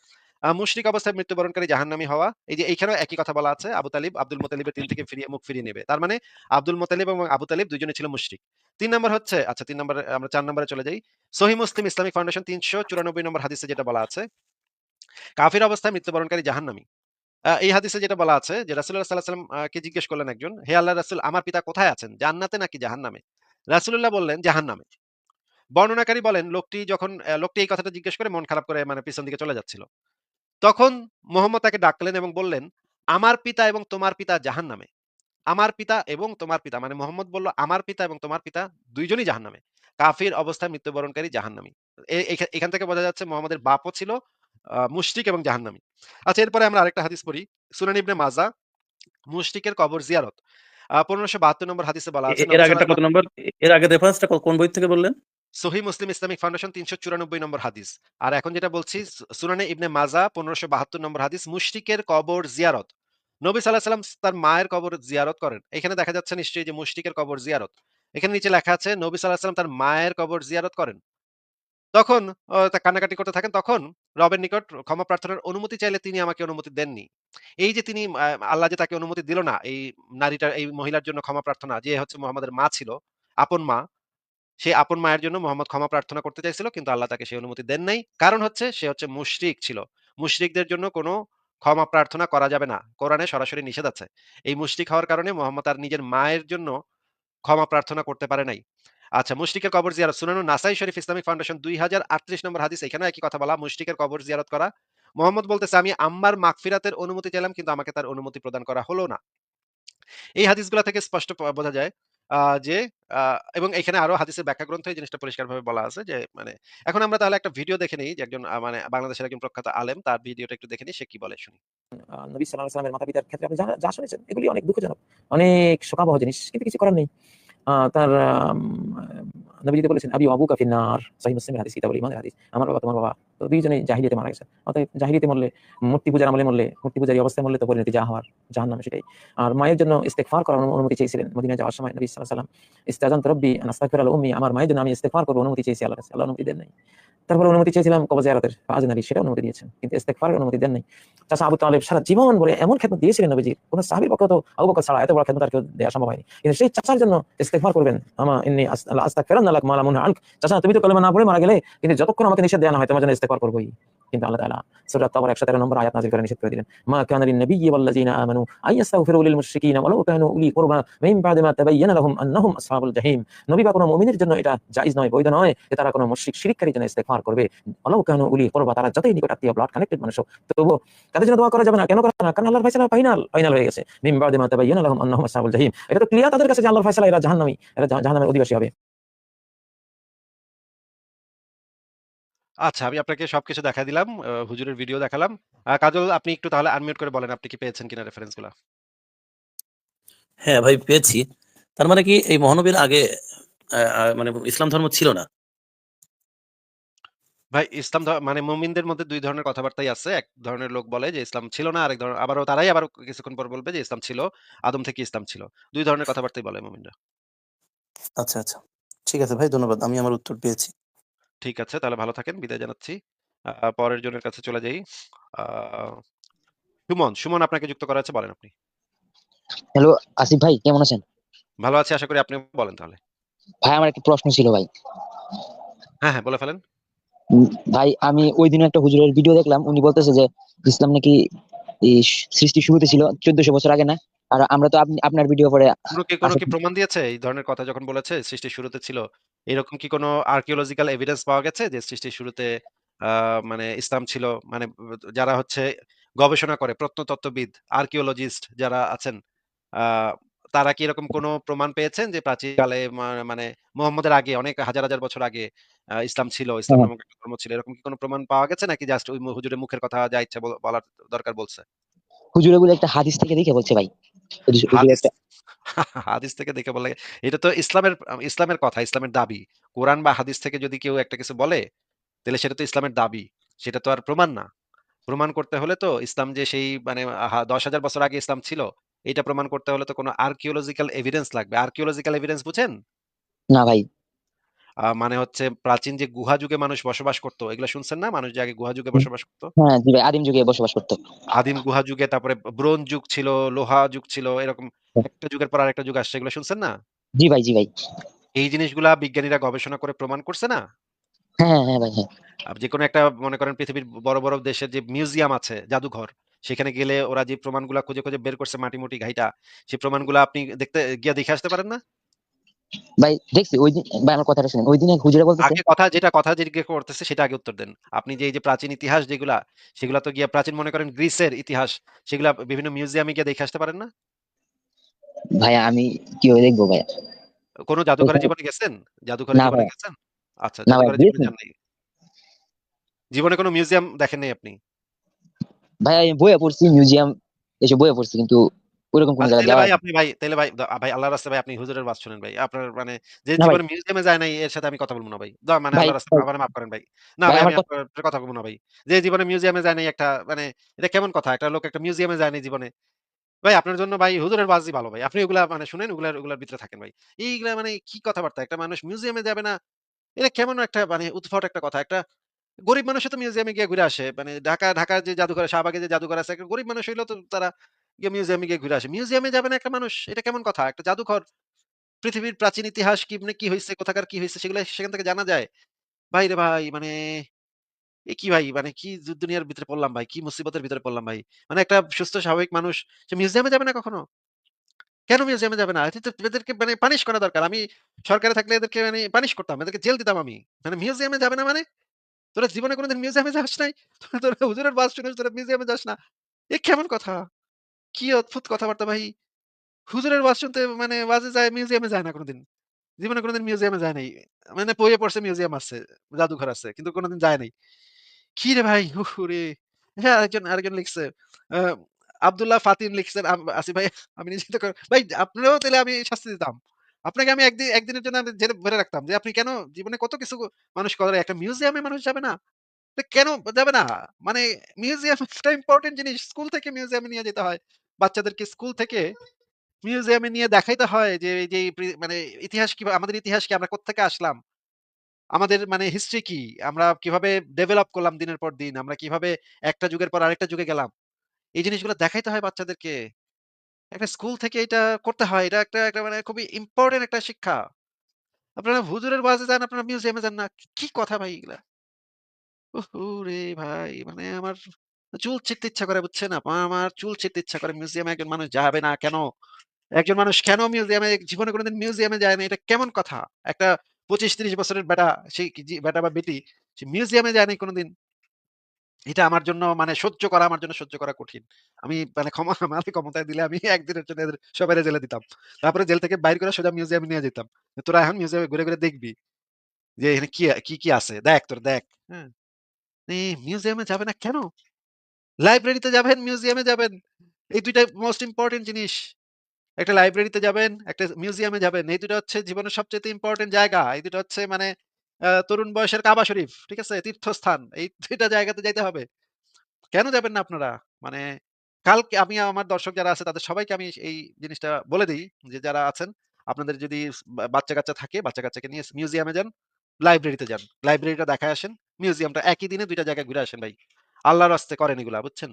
মুশরিক অবস্থায় মৃত্যুবরণকারী জাহান্নামী হওয়া। এই যে এইখানেও একই কথা বলা আছে। আবু তালিব, আব্দুল মুত্তালিবের দিন থেকে ফিরিয়ে, মুখ ফিরিয়ে নেবে। তার মানে আব্দুল মুত্তালিব এবং আবু তালিব ২ জনই ছিল মুশরিক। ৩ নম্বর হচ্ছে আচ্ছা ৩ নম্বরে আমরা ৪ নম্বরে চলে যাই। সহিহ মুসলিম ইসলামিক ফাউন্ডেশন ৩৯৪ নম্বর হাদিসে যেটা বলা আছে, কাফির অবস্থায় মৃত্যুবরণকারী জাহান্নামী। এই হাদিসে যেটা বলা আছে যে রাসূলুল্লাহ সাল্লাল্লাহু আলাইহি ওয়াসাল্লাম আ কে জিজ্ঞেস করলেন একজন, "হে আল্লাহর রাসূল আমার পিতা কোথায় আছেন? জান্নাতে নাকি জাহান্নামে?" রাসূলুল্লাহ বললেন, "জাহান্নামে।" বর্ণনাকারী বলেন লোকটি যখন লোকটি এই কথাটা জিজ্ঞেস করে মন খারাপ করে মানে পিছন দিকে চলে যাচ্ছিল। তখন মোহাম্মদ তাকে ডাকলেন এবং বললেন, "আমার পিতা এবং তোমার পিতা জাহান্নামে। আমার পিতা এবং তোমার পিতা" মানে মুহাম্মদ বলল, "আমার পিতা এবং তোমার পিতা ২ জনই জাহান্নামে। কাফির অবস্থায় মৃত্যুবরণকারী জাহান্নামী।" এখান থেকে বোঝা যাচ্ছে মুহাম্মদের বাপও ছিল মুশরিক এবং জাহান্নামী। আচ্ছা এরপরে আমরা আরেকটা হাদিস পড়ি। সুনান ইবনে মাজাহ মুশরিকের কবর জিয়ারত। আ ১৫৭২ নম্বর হাদিসে বলা আছে এর কত নম্বর? এর আগের রেফারেন্সটা কোন বই থেকে বললেন? সহিহ মুসলিম ইসলামিক ফাউন্ডেশন ৩৯৪ নম্বর হাদিস। আর এখন যেটা বলছি সুনানে ইবনে মাজাহ ১৫৭২ নম্বর হাদিস মুশরিকের কবর জিয়ারত। নবী আলাইহি তার মায়ের কবর জিয়ারত করেন। এখানে দেখা যাচ্ছে নিশ্চয়ই যে মুশরিকের কবর জিয়ারত। এখানে নিচে লেখা আছে নবী আলাইহি তার মায়ের কবর জিয়ারত করেন। তখন কান্নাকাটি করতে থাকেন। তখন রবের নিকট ক্ষমা প্রার্থনার অনুমতি চাইলে তিনি আমাকে অনুমতি দেননি। এই যে তিনি আল্লাহ যে তাকে অনুমতি দিল না এই নারীটার এই মহিলার জন্য ক্ষমা প্রার্থনা যে হচ্ছে মুহাম্মাদের মা ছিল, আপন মা। সেই আপন মায়ের জন্য মুহাম্মদ ক্ষমা প্রার্থনা করতে চাইছিল কিন্তু আল্লাহ তাকে সেই অনুমতি দেন নাই। কারণ হচ্ছে সে হচ্ছে মুশরিক ছিল। মুশরিকদের জন্য কোনো ক্ষমা প্রার্থনা করা যাবে না। কোরআনে সরাসরি নিষেধ আছে। এই মুশরিক হওয়ার কারণে মুহাম্মদ তার নিজের মায়ের জন্য ক্ষমা প্রার্থনা করতে পারে নাই। আচ্ছা মুশরিকের কবর জিয়ারত সুনানুন নাসাই শরীফ ইসলামিক ফাউন্ডেশন ২০৩৮ নম্বর হাদিস এখানেও একই কথা বলা, মুশরিকের কবর জিয়ারত করা। মুহাম্মদ বলতেছে, আমি আম্মার মাগফিরাতের অনুমতি চাইলাম, কিন্তু আমাকে তার অনুমতি প্রদান করা হলো না। এই হাদিসগুলা থেকে স্পষ্ট বোঝা যায় যে এবং এখানে আরও হাদিসের ব্যাখ্যা গ্রন্থে এই জিনিসটা পরিষ্কারভাবে বলা আছে যে মানে এখন আমরা তাহলে একটা ভিডিও দেখে নেই যে একজন মানে বাংলাদেশের একজন প্রখ্যাত আলেম তার ভিডিওটা একটু দেখে নিই সে কি বলে শুনি। নবী সাল্লাল্লাহু ওয়াসাল্লামের মাতা-পিতার ক্ষেত্রে আপনি যা, শুনেছেন এগুলি অনেক দুঃখজনক। অনেক শোকাবহ জিনিস। কিন্তু কিছু করার নেই। তার আম নবীজি তো বলেছেন, "আবি ফিন-নার" সহিহ মুসলিমের হাদিস, কিতাবুল হাদিস। আমার বাবা, তোমার বাবা তো ২ জনেই জাহিলিয়াতে মারা গেছে। অতএব জাহিলিয়াতে মরলে, মূর্তি পূজার আমলে মরলে, মূর্তি পূজারী অবস্থায় মরলে তো পরিণতি যা হওয়ার জাহান্নামে সেটাই। আর মায়ের জন্য ইস্তেগফার করার অনু অনুমতি চেয়েছিলেন মদিনায় যাওয়ার সময় নবী সাল্লাল্লাহু আলাইহি ওয়াসাল্লাম, "ইস্তাযানতু রাব্বি আন উম্মি" আমার মায়ের জন্য আমি ইস্তেগফার করব অনুমতি চেয়েছি আল্লাহর কাছে। আল্লাহ অনুমতি দেন নাই। তারপরে অনুমতি চেয়েছিলাম কবর জিয়ারতের, ফাআযানা লি সেটাও অনুমতি দিয়েছেন। কিন্তু ইস্তেগফারের অনুমতি দেন নাই। চাচা আবু তালেব সারা জীবন বলে এমন খেদমত দিয়েছিলেন নবীজির। কোন সাহাবীর পক্ষেও তো আবু বকর ছাড়া এত বড় খেদমত আর কেউ দেয়া সম্ভব হয়নি। কিন্তু সেই চাচার জন্য ইস্তেগফার করবেন। আমা ইন্নী আস আস্তাগফিরুল্লাহ লাক মা লা মুনহা আনক। চাচা তুমি তো কলেমা না পড়ে মারা গেলে কিন্তু যতক্ষণ আমাকে নিষেধ দেওয়া না হয় তোমার জন্য কিন্তু আল্লাহ তাআলা সূরা তাওবার 113 নম্বর আয়াত করে নিষেধ করে দিলেন, মা আমানু ওয়ালাউ কানু উলি কুরবা মিন বাদি মা তাবায়্যানা লাহুম আন্নাহুম আসহাবুল জাহিম। নবী বা কোনো মুমিনের জন্য এটা জায়েজ নয়, বৈধ নয় যে তারা কোনো মুশরিক শিরককারীর জন্য ইস্তেগফার করবে। ওয়ালাউ কানু উলি কুরবা, তারা যতই নিকট আত্মীয় ব্লাড কানেক্টেড মানুষ তবুও তাদের জন্য দোয়া করা যাবে না। কেন করা না? কারণ আল্লাহর ফয়সালা ফাইনাল ফাইনাল হয়ে গেছে। মিন বাদি মা তাবায়্যানা লাহুম আন্নাহুম আসহাবুল জাহিম। এটা তো ক্লিয়ার তাদের কাছে যে আল্লাহর ফয়সালা, এরা জাহান্নামী, এরা জাহান্নামের অধিবাসী হবে। আচ্ছা, আমি আপনাকে সবকিছু দেখায় দিলাম। হুজুরের ভিডিও দেখালাম। কাজল আপনি একটু তাহলে আনমিউট করে বলেন আপনি কি পেয়েছেন কিনা রেফারেন্সগুলা? হ্যাঁ ভাই পেয়েছি। তার মানে কি এই মহানবীর আগে মানে ইসলাম ধর্ম ছিল না? ভাই ইসলাম ধ মানে মুমিনদের মধ্যে দুই ধরনের কথাবার্তাই আছে। এক ধরনের লোক বলে যে ইসলাম ছিল না। আরেক ধরনের আবারও তারাই আবার কিছুক্ষণ পর বলবে যে ইসলাম ছিল। আদম থেকে ইসলাম ছিল। দুই ধরনের কথাবার্তাই বলে মুমিনরা। আচ্ছা, আচ্ছা। ঠিক আছে ভাই ধন্যবাদ। আমি আমার উত্তর পেয়েছি। ঠিক আছে তাহলে ভালো থাকেন। বিদায় জানাচ্ছি। পরের জনের কাছে চলে যাই। সুমন, সুমন আপনাকে যুক্ত করা আছে বলেন আপনি। হ্যালো আসিফ ভাই কেমন আছেন ভালো আছি আশা করি আপনিও বলেন তাহলে। ভাই আমার একটা প্রশ্ন ছিল ভাই হ্যাঁ, হ্যাঁ বলে ফেলেন। ভাই আমি ওই দিন একটা হুজুরের ভিডিও দেখলাম উনি বলতেছে যে ইসলাম নাকি এই সৃষ্টি শুরুতে ছিল চোদ্দশো বছর আগে না আর আমরা তো আপনার ভিডিও পরে কোন কি কোন। কি প্রমাণ দিয়েছে এই ধরনের কথা যখন বলেছে সৃষ্টির শুরুতে ছিল? এরকম কি কোন আর্কিওলজিক্যাল এভিডেন্স পাওয়া গেছে যে সৃষ্টির শুরুতে মানে ইসলাম ছিল? মানে যারা হচ্ছে গবেষণা করে প্রত্নতত্ত্ববিদ, আর্কিওলজিস্ট যারা আছেন তারা কি এরকম কোন প্রমাণ পেয়েছেন যে প্রাচীনকালে মানে মুহাম্মদের আগে অনেক হাজার, হাজার বছর আগে ইসলাম ছিল, ইসলাম হ্যাঁ। নামক ধর্ম ছিল। এরকম কি কোন প্রমাণ পাওয়া গেছে নাকি জাস্ট ওই হুজুরের মুখের কথা যা ইচ্ছা বলার দরকার বলছে? হুজুরে বলে একটা হাদিস থেকে দেখে বলছে ভাই হুজুর হাদিস থেকে দেখে বলে এটা তো ইসলামের ইসলামের কথা, ইসলামের দাবি। কোরআন বা হাদিস থেকে যদি কেউ একটা কিছু বলে, তাহলে সেটা তো ইসলামের দাবি। সেটা তো আর প্রমাণ না। প্রমাণ করতে হলে তো ইসলাম যে সেই মানে দশ হাজার বছর আগে ইসলাম ছিল, এটা প্রমাণ করতে হলে তো কোনো আর্কিওলজিক্যাল এভিডেন্স লাগবে। আর্কিওলজিক্যাল এভিডেন্স বুঝেন? না ভাই মানে হচ্ছে প্রাচীন যে গুহা যুগে মানুষ বসবাস করত, এগুলা শুনছেন না? মানুষ যে আগে গুহা যুগে বসবাস করত? হ্যাঁ জি ভাই আদিম যুগে বসবাস করতো আদিম গুহা যুগে তারপরে ব্রোঞ্জ যুগ ছিল, লোহা যুগ ছিল, এরকম হ্যাঁ। একটা যুগের পর আরেকটা যুগ আসছে। এগুলো শুনছেন না? জি ভাই জি ভাই এই জিনিসগুলা বিজ্ঞানীরা গবেষণা করে প্রমাণ করছে না? হ্যাঁ হ্যাঁ ভাই আ যেকোনো একটা মনে করেন পৃথিবীর বড়, বড় দেশের যে মিউজিয়াম আছে, জাদুঘর, সেখানে গেলে ওরা যে প্রমাণগুলা খুঁজে, খুঁজে বের করছে মাটি-মুটি ঘাইটা, সেই প্রমাণগুলা আপনি দেখতে গিয়ে দেখে আসতে পারেন না? ভাই দেখছি ওই দিন ভাই আমার কথাটা শুনেন ওই দিন এক হুজুরে বলতেছে আগে কথা যেটা কথা জিজ্ঞেস করতেছে সেটা আগে উত্তর দেন। আপনি যে এই যে প্রাচীন ইতিহাস যেগুলা, সেগুলা তো গিয়া প্রাচীন মনে করেন গ্রিসের ইতিহাস, সেগুলা বিভিন্ন মিউজিয়ামে গিয়ে দেখে আসতে পারেন না? ভাই আমি কীভাবে দেখব ভাই কোন জাদুঘরে জীবনে গেছেন? জাদুঘরে জীবনে গেছেন? আচ্ছা, জাদুঘরে জীবনে যান নাই। জীবনে কোন মিউজিয়াম দেখেন নাই আপনি? ভাই আমি বইয়ে পড়ছি মিউজিয়াম এসব বইয়ে পড়ছি কিন্তু ওইরকম কোন জায়গায় যাওয়া ভাই আপনি ভাই ভাই ভাই আল্লাহর রাস্তায় ভাই আপনি হুজুরের ওয়াজ শুনেন ভাই। আপনার মানে যে। জীবনে মিউজিয়ামে যায় নাই এর সাথে আমি কথা বলব না ভাই। দা মানে আল্লাহর রাস্তায়। মাফ করেন ভাই। না ভাই, আমি আপনার কথা বলব না ভাই। যে জীবনে মিউজিয়ামে যায় নাই একটা মানে এটা কেমন কথা? একটা লোক একটা মিউজিয়ামে যায় নাই জীবনে। ভাই আপনার জন্য ভাই হুজুরের ওয়াজই ভালো ভাই। আপনি ওগুলা মানে শুনেন ওগুলার ওগুলার ভিতরে থাকেন ভাই। এইগুলা মানে কি কথাবার্তা? একটা মানুষ মিউজিয়ামে যাবে না। এটা কেমন একটা মানে উৎফট একটা কথা। একটা গরিব মানুষও তো মিউজিয়ামে গিয়ে ঘুরে আসে। মানে ঢাকা ঢাকার যে জাদুঘর শাহবাগে যে জাদুঘর আছে, গরিব মানুষ হইলেও তো তারা গিয়ে মিউজিয়ামে গিয়ে ঘুরে আসে। মিউজিয়ামে যাবে না একটা মানুষ? এটা কেমন কথা? একটা জাদুঘর। পৃথিবীর প্রাচীন ইতিহাস কেমনে কি হইছে, কোথাকার কি হইছে সেগুলা সেখান থেকে জানা যায়। ভাইরে ভাই মানে এ কি ভাই মানে কি দুনিয়ার ভিতরে পড়লাম ভাই? কি মুসিবতের ভিতরে পড়লাম ভাই? মানে একটা সুস্থ স্বাভাবিক মানুষ সে মিউজিয়ামে যাবে না কখনো? কেন মিউজিয়ামে যাবে না? এদের এদেরকে মানে পানিশ করা দরকার। আমি সরকারে থাকলে এদেরকে মানে পানিশ করতাম। এদেরকে জেল দিতাম আমি। মানে মিউজিয়ামে যাবে না মানে? তোরা জীবনে কোনদিন মিউজিয়ামে যাস নাই? তোরা হুজুরের ওয়াজ শুনিস তোরা মিউজিয়ামে যাস না? এ কেমন কথা? কি অদ্ভুত কথাবার্তা ভাই। হুজুরের ওয়াজ শুনতে মানে ওয়াজে যায় মিউজিয়ামে যায় না কোনদিন। জীবনে কোনদিন মিউজিয়ামে যায় নাই। মানে বইয়ে পড়ছে মিউজিয়াম আছে, জাদুঘর আছে। কিন্তু কোনদিন যায় নাই। কি রে ভাই? ওরে! হ্যাঁ, আরেকজন আরেকজন লিখছে। ফাতিন লিখছেন আসিফ ভাই আমি নিজেই তো ভাই আপনারেও তাইলে আমি শাস্তি দিতাম। আপনাকে আমি একদিন একদিনের জন্য ভরে রাখতাম যে আপনি কেন জীবনে কত কিছু মানুষ করে একটা মিউজিয়ামে মানুষ যাবে না? কেন যাবে না? মানে মিউজিয়াম একটা ইম্পোর্টেন্ট জিনিস। স্কুল থেকে মিউজিয়ামে নিয়ে যেতে হয়। বাচ্চাদেরকে স্কুল থেকে মিউজিয়ামে নিয়ে দেখাইতে হয় যে এই যে মানে ইতিহাস কিভা আমাদের ইতিহাস কি আমরা কোত্থেকে আসলাম? আমাদের মানে হিস্ট্রি কি? আমরা কীভাবে ডেভেলপ করলাম দিনের পর দিন? আমরা কীভাবে একটা যুগের পর আরেকটা যুগে গেলাম? এই জিনিসগুলো দেখাইতে হয় বাচ্চাদেরকে। একটা স্কুল থেকে এটা করতে হয়। এটা একটা একটা মানে খুবই ইম্পোর্টেন্ট একটা শিক্ষা। আপনারা হুজুরের ওয়াজে যান, আপনারা মিউজিয়ামে যান না। কি কথা ভাই এগুলা? ওরে ভাই! মানে আমার চুল ছিঁড়তে ইচ্ছা করে বুঝছেন? আমার চুল ছিঁড়তে ইচ্ছা করে। মিউজিয়ামে একজন মানুষ যাবে না কেন? একজন মানুষ কেন মিউজিয়ামে জীবনে কোনদিন মিউজিয়ামে যায় না? এটা কেমন কথা? একটা ২৫-৩০ বছরের ব্যাটা সে কি জি ব্যাটা বা বেটি সে মিউজিয়ামে যায় নাই কোনদিন। এটা আমার জন্য মানে সহ্য করা আমার জন্য সহ্য করা কঠিন। আমি মানে ক্ষমা আমাকে ক্ষমতায় দিলে আমি একদিনের জন্য এদের সবাইরে জেলে দিতাম। তারপরে জেল থেকে বাইর করে সোজা মিউজিয়ামে নিয়ে যেতাম। তোরা এখন মিউজিয়ামে ঘুরে, ঘুরে দেখবি যে এখানে কি, কি আছে? দেখ তোর দেখ। হ্যাঁ? মিউজিয়ামে যাবে না কেন? লাইব্রেরিতে যাবেন, মিউজিয়ামে যাবেন। এই ২ টা মোস্ট ইম্পোর্টেন্ট জিনিস। একটা লাইব্রেরিতে যাবেন, একটা মিউজিয়ামে যাবেন। এই ২ টা হচ্ছে জীবনের সবচাইতে ইম্পোর্টেন্ট জায়গা। এই ২ টা হচ্ছে মানে তরুণ বয়সের কাবা শরীফ। ঠিক আছে? তীর্থস্থান। এই ২ টা জায়গাতে যাইতে হবে। কেন যাবেন না আপনারা? মানে কালকে আমি আমার দর্শক যারা আছে তাদের সবাইকে আমি এই জিনিসটা বলে দিই যে যারা আছেন আপনাদের যদি বাচ্চা-কাচ্চা থাকে, বাচ্চা-কাচ্চাকে নিয়ে মিউজিয়ামে যান, লাইব্রেরিতে যান। লাইব্রেরিটা দেখায় আসেন। মিউজিয়ামটা একই দিনে দুইটা জায়গায় ঘুরে আসেন ভাই। আল্লাহর রাস্তে করেন এগুলা বুঝছেন?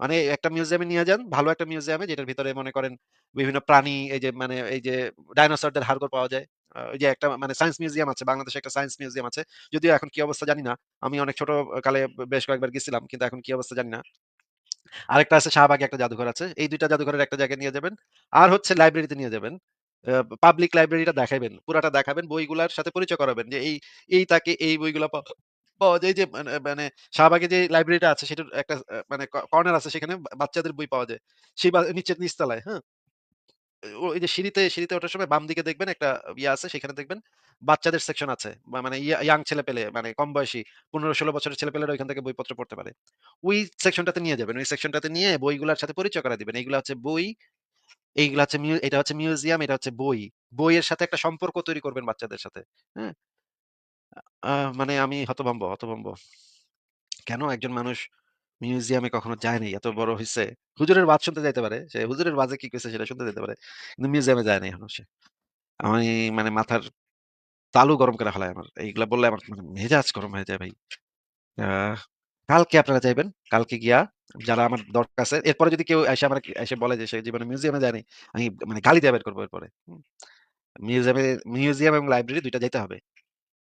মানে একটা মিউজিয়ামে নিয়ে যান, ভালো একটা মিউজিয়ামে যেটার ভিতরে মনে করেন বিভিন্ন প্রাণী এই যে মানে এই যে ডাইনোসরদের হাড়গোড় পাওয়া যায়। যে একটা মানে সায়েন্স মিউজিয়াম আছে। বাংলাদেশে একটা সায়েন্স মিউজিয়াম আছে। যদিও এখন কি অবস্থা জানি না। আমি অনেক ছোট কালে বেশ কয়েকবার গেছিলাম। কিন্তু এখন কি অবস্থা জানি না। আরেকটা আছে শাহবাগে একটা জাদুঘর আছে। এই দুইটা জাদুঘরের একটা জায়গায় নিয়ে যাবেন। আর হচ্ছে লাইব্রেরিতে নিয়ে যাবেন। পাবলিক লাইব্রেরিটা দেখাবেন পুরাটা দেখাবেন। বইগুলার সাথে পরিচয় করাবেন যে এই, এই তাকে এই বইগুলা পাওয়া যায় যে মানে মানে শাহবাগে যে লাইব্রেরিটা আছে সেটার একটা মানে কর্নার আছে সেখানে বাচ্চাদের বই পাওয়া যায়। সেই নিচের নিচতলায়, হ্যাঁ? ওই যে সিঁড়িতে, সিঁড়িতে ওঠার সময় বাম দিকে দেখবেন একটা ইয়ে আছে সেখানে দেখবেন বাচ্চাদের সেকশন আছে। মানে ইয়া ইয়াং ছেলেপেলে মানে কম বয়সী ১৫-১৬ বছরের ছেলেপেলেরা ওইখান থেকে বইপত্র পড়তে পারে। ওই সেকশনটাতে নিয়ে যাবেন। ওই সেকশনটাতে নিয়ে বইগুলার সাথে পরিচয় করায় দিবেন। এগুলা হচ্ছে বই, এইগুলা হচ্ছে এটা হচ্ছে মিউজিয়াম, এটা হচ্ছে বই। বইয়ের সাথে একটা সম্পর্ক তৈরি করবেন বাচ্চাদের সাথে। হ্যাঁ? মানে আমি হতভম্ব, হতভম্ব। কেন একজন মানুষ মিউজিয়ামে কখনো যায় নাই, এত বড় হইছে। হুজুরের ওয়াজ শুনতে যাইতে পারে। সে হুজুরের ওয়াজে কি কইছে সেটা শুনতে যাইতে পারে। কিন্তু মিউজিয়ামে যায় নাই এখনও সে। আমি মানে মাথার তালু গরম করে ফেলায় আমার। এইগুলা বললে আমার মানে মেজাজ গরম হয়ে যায় ভাই। কালকে আপনারা যাইবেন। কালকে গিয়া যারা আমার দরকার আছে, এরপরে যদি কেউ এসে আমার এসে বলে যে সে জীবনে মিউজিয়ামে যায়নি, আমি মানে গালি দেয়া বের করব এরপরে। মিউজিয়ামে মিউজিয়াম এবং লাইব্রেরি ২ টা যাইতে হবে।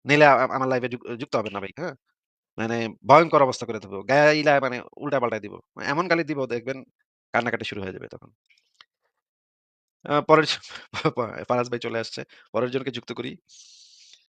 নাইলে আ আমার লাইফে যুক, যুক্ত হবে না ভাই। হ্যাঁ? মানে ভয়ঙ্কর অবস্থা করে দেব। গাইলা মানে উল্টা-পাল্টা দিব। এমন গালি দিব, দেখবেন কান্নাকাটি শুরু হয়ে যাবে তখন। পরের ফারাজ ভাই চলে আসছে। পরের জনকে যুক্ত করি।